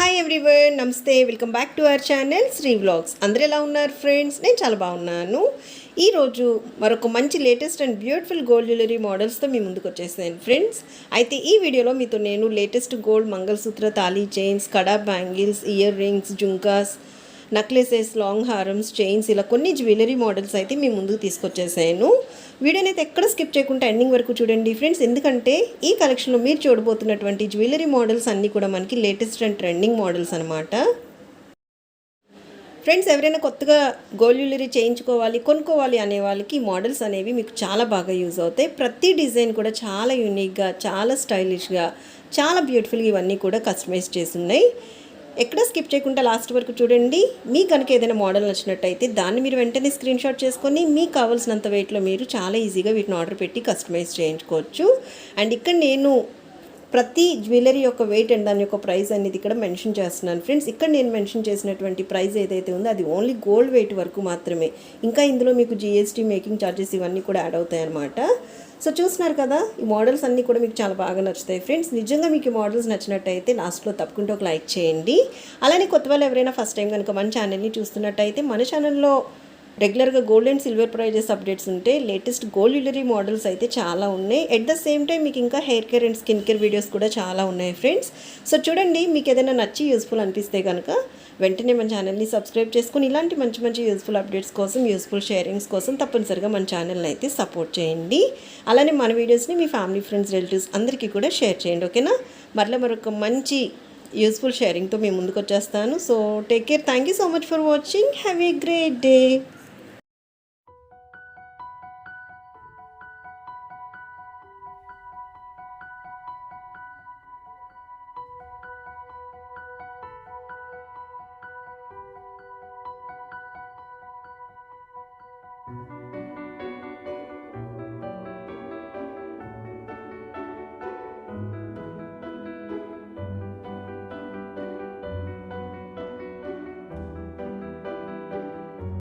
Hi everyone నమస్తే welcome back to our channel Sri vlogs అందరూ ఎలా ఉన్నారు ఫ్రెండ్స్ నేను చాలా బాగున్నాను. ఈరోజు మరొక మంచి latest and beautiful gold jewellery మోడల్స్తో మీ ముందుకు వచ్చేసాను ఫ్రెండ్స్ అయితే ఈ వీడియోలో మీతో నేను latest gold mangalsutra thali chains kada bangles earrings jhumkas necklaces long హారమ్స్ chains ఇలా కొన్ని జ్యువెలరీ మోడల్స్ అయితే మీ ముందుకు తీసుకొచ్చేసాను. వీడియోని అయితే ఎక్కడ స్కిప్ చేయకుండా ఎండింగ్ వరకు చూడండి ఫ్రెండ్స్. ఎందుకంటే ఈ కలెక్షన్లో మీరు చూడబోతున్నటువంటి జ్యువెలరీ మోడల్స్ అన్నీ కూడా మనకి లేటెస్ట్ అండ్ ట్రెండింగ్ మోడల్స్ అనమాట ఫ్రెండ్స్ ఎవరైనా కొత్తగా గోల్డ్ జ్యువెలరీ చేయించుకోవాలి కొనుక్కోవాలి అనే వాళ్ళకి మోడల్స్ అనేవి మీకు చాలా బాగా యూజ్ అవుతాయి. ప్రతి డిజైన్ కూడా చాలా యూనిక్గా చాలా స్టైలిష్గా చాలా బ్యూటిఫుల్గా ఇవన్నీ కూడా కస్టమైజ్ చేసి ఉన్నాయి. ఎక్కడ స్కిప్ చేయకుండా లాస్ట్ వరకు చూడండి. మీకు కనుక ఏదైనా మోడల్ నచ్చినట్టయితే దాన్ని మీరు వెంటనే స్క్రీన్ షాట్ చేసుకొని మీకు కావాల్సినంత వెయిట్లో మీరు చాలా ఈజీగా వీటిని ఆర్డర్ పెట్టి కస్టమైజ్ చేయించుకోవచ్చు. అండ్ ఇక్కడ నేను ప్రతి జ్యువెలరీ యొక్క వెయిట్ అండ్ దాని యొక్క ప్రైస్ అనేది ఇక్కడ మెన్షన్ చేస్తున్నాను. ఫ్రెండ్స్ ఇక్కడ నేను మెన్షన్ చేసినటువంటి ప్రైస్ ఏదైతే ఉందో అది ఓన్లీ గోల్డ్ వెయిట్ వరకు మాత్రమే. ఇంకా ఇందులో మీకు జిఎస్టీ మేకింగ్ ఛార్జెస్ ఇవన్నీ కూడా యాడ్ అవుతాయి అన్నమాట సో చూస్తున్నారు కదా ఈ మోడల్స్ అన్నీ కూడా మీకు చాలా బాగా నచ్చుతాయి. ఫ్రెండ్స్ నిజంగా మీకు ఈ మోడల్స్ నచ్చినట్టయితే లాస్ట్లో తప్పకుండా ఒక లైక్ చేయండి. అలానే కొత్త వాళ్ళు ఎవరైనా ఫస్ట్ టైం కనుక మన ఛానల్ని చూస్తున్నట్టయితే మన ఛానల్లో రెగ్యులర్గా gold and silver prices updates ఉంటే లేటెస్ట్ గోల్డ్ జ్యువెలరీ మోడల్స్ అయితే చాలా ఉన్నాయి. ఎట్ ద సేమ్ టైం మీకు ఇంకా hair care and skin care videos కూడా చాలా ఉన్నాయి ఫ్రెండ్స్ సో చూడండి మీకు ఏదైనా నచ్చి యూస్ఫుల్ అనిపిస్తే కనుక వెంటనే మన ఛానల్ని సబ్స్క్రైబ్ చేసుకుని ఇలాంటి మంచి మంచి యూస్ఫుల్ అప్డేట్స్ కోసం యూస్ఫుల్ షేరింగ్స్ కోసం తప్పనిసరిగా మన ఛానల్ని అయితే సపోర్ట్ చేయండి. అలానే మన వీడియోస్ని మీ ఫ్యామిలీ ఫ్రెండ్స్ రిలేటివ్స్ అందరికీ కూడా షేర్ చేయండి ఓకేనా మరలా మరొక మంచి యూస్ఫుల్ షేరింగ్తో మేము ముందుకు వచ్చేస్తాను. So take care thank you so much for watching have a great day you